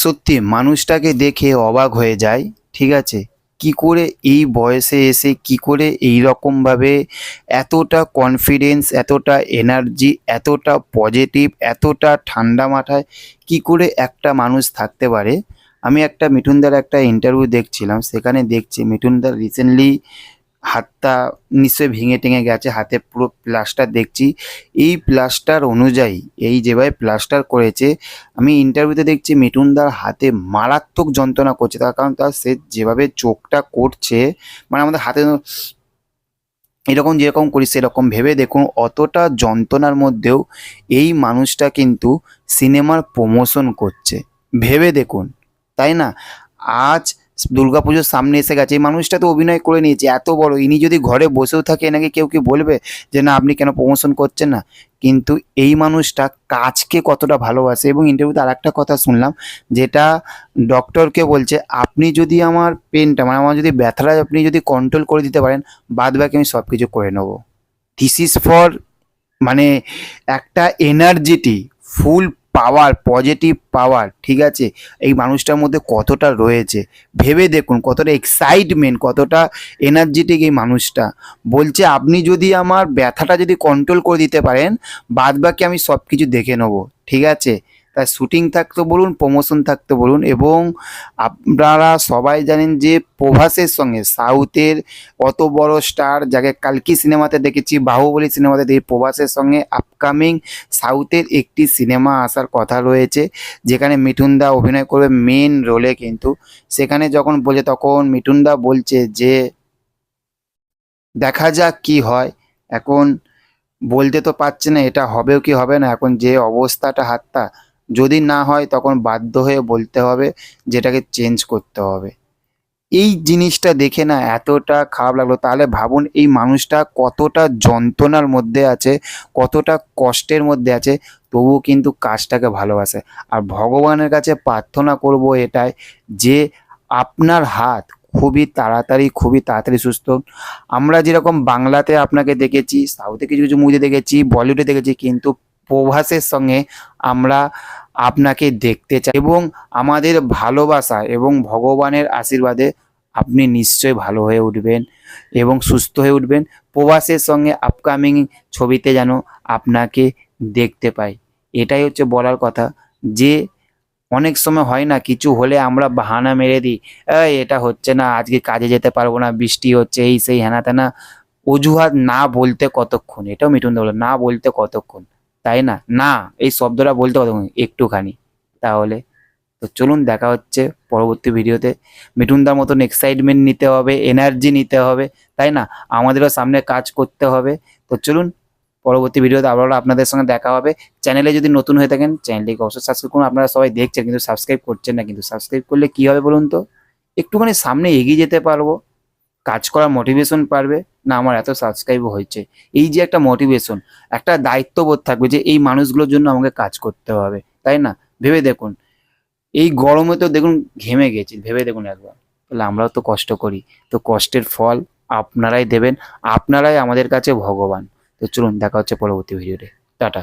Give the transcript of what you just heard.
সত্যি মানুষটাকে দেখে অবাক হয়ে যায়, ঠিক আছে? কি করে এই বয়সে এসে কি করে এই রকমভাবে এতটা কনফিডেন্স এতটা এনার্জি এতটা পজিটিভ এতটা ঠান্ডা মাথায় কি করে একটা মানুষ থাকতে পারে? আমি একটা মিঠুনদার একটা ইন্টারভিউ দেখছিলাম, সেখানে দেখছি মিঠুনদার রিসেন্টলি হাতটা নিশ্চয়ই ভেঙে টেঙে গেছে, হাতে পুরো প্লাস্টার দেখছি। এই প্লাস্টার অনুযায়ী, এই যেভাবে প্লাস্টার করেছে, আমি ইন্টারভিউতে দেখছি মিঠুনদার হাতে মারাত্মক যন্ত্রণা করছে, তার কারণ তার সে যেভাবে চোখটা করছে মানে আমাদের হাতে এরকম যেরকম করি সেরকম ভেবে দেখুন, অতটা যন্ত্রণার মধ্যেও এই মানুষটা কিন্তু সিনেমার প্রমোশন করছে। ভেবে দেখুন, তাই না? আজ দুর্গাপুজোর সামনে এসে গেছে। এই মানুষটা তো অভিনয় করে নিয়েছে, এত বড়। ইনি যদি ঘরে বসেও থাকে, এনাকে কেউ কি বলবে যে, না, আপনি কেন প্রমোশন করছেন না? কিন্তু এই মানুষটা কাজকে কতটা ভালোবাসে এবং ইন্টারভিউতে আর একটা কথা শুনলাম, যেটা ডক্টরকে বলছে, আপনি যদি আমার পেনটা মানে আমার যদি ব্যথাটা আপনি যদি কন্ট্রোল করে দিতে পারেন বাদ বাকি আমি সব কিছু করে নেব। দিস ইজ ফর মানে একটা এনার্জিটি ফুল পাওয়ার পজিটিভ পাওয়ার ঠিক আছে? এই মানুষটার মধ্যে কতটা রয়েছে? ভেবে দেখুন, কতটা এক্সাইটমেন্ট কতটা এনার্জেটিক এই মানুষটা। বলছে, আপনি যদি আমার ব্যথাটা যদি কন্ট্রোল করে দিতে পারেন বাদ বাকি আমি সব কিছু দেখে নেব। ঠিক আছে? তার শ্যুটিং থাকতে বলুন প্রমোশন থাকতে বলুন এবং আপনারা সবাই জানেন যে প্রভাসের সঙ্গে সাউথের অত বড় স্টার যাকে কালকি সিনেমাতে দেখেছি, বাহুবলী সিনেমাতে দেখি প্রভাসের সঙ্গে আপকামিং সাউথের একটি সিনেমা আসার কথা রয়েছে, যেখানে মিঠুনদা অভিনয় করবে মেন রোলে কিন্তু। সেখানে যখন বলে তখন মিঠুনদা বলছে যে, দেখা যাক কি হয়। এখন বলতে তো পারছে না এটা হবেও কি হবে না, এখন যে অবস্থাটা হাতটা যদি না হয় তখন বাধ্য হয়ে বলতে হবে যেটাকে চেঞ্জ করতে হবে। এই জিনিসটা দেখে না এতটা খারাপ লাগল। তাহলে ভাবুন এই মানুষটা কতটা যন্ত্রণার মধ্যে আছে, কতটা কষ্টের মধ্যে আছে, তবুও কিন্তু কাজটাকে ভালোবাসে। আর ভগবানের কাছে প্রার্থনা করব এটাই যে আপনার হাত খুবই তাড়াতাড়ি খুবই তাড়াতাড়ি সুস্থ। আমরা যেরকম বাংলাতে আপনাকে দেখেছি, সাউথে কিছু কিছু মুভি দেখেছি বলিউডে দেখেছি, কিন্তু প্রভাসের সঙ্গে আমরা আপনাকে দেখতে চাই এবং আমাদের ভালোবাসা এবং ভগবানের আশীর্বাদে আপনি নিশ্চয়ই ভালো হয়ে উঠবেন এবং সুস্থ হয়ে উঠবেন। প্রবাসের সঙ্গে আপকামিং ছবিতে যেন আপনাকে দেখতে পাই। এটাই হচ্ছে বলার কথা। যে অনেক সময় হয় না কিছু হলে আমরা বাহানা মেরে দিই এটা হচ্ছে না আজকে কাজে যেতে পারব না বৃষ্টি হচ্ছে এই সেই হেনা তেনা অজুহাত না বলতে কতক্ষণ এটাও মিঠুন দা বলল, না বলতে কতক্ষণ? তাই না? না, এই শব্দটা বলতে কতক্ষণ একটুখানি। তাহলে তো চলুন দেখা হচ্ছে পরবর্তী ভিডিওতে। মিঠুনদার মতন এক্সাইটমেন্ট নিতে হবে এনার্জি নিতে হবে, তাই না? আমাদেরও সামনে কাজ করতে হবে। তো চলুন পরবর্তী ভিডিওতে আবারও আপনাদের সঙ্গে দেখা হবে। চ্যানেলে যদি নতুন হয়ে থাকেন, চ্যানেলটিকে অবশ্যই সাবস্ক্রাইব করুন। আপনারা সবাই দেখছেন কিন্তু সাবস্ক্রাইব করছেন না, কিন্তু সাবস্ক্রাইব করলে কি হবে বলুন তো? একটুখানি সামনে এগিয়ে যেতে পারব। কাজ করার মোটিভেশন পারবে। না, আমার এত সাবস্ক্রাইব হয়েছে। এই যে একটা মোটিভেশন একটা দায়িত্ববোধ থাকবে যে এই মানুষগুলোর জন্য আমাকে কাজ করতে হবে, তাই না? ভেবে দেখুন, এই গরমে তো দেখুন ঘেমে গেছি, ভেবে দেখুন একবার। তাহলে আমরাও তো কষ্ট করি, তো কষ্টের ফল আপনারাই দেবেন, আপনারাই আমাদের কাছে ভগবান। তো চলুন, দেখা হচ্ছে পরবর্তী ভিডিওতে টাটা।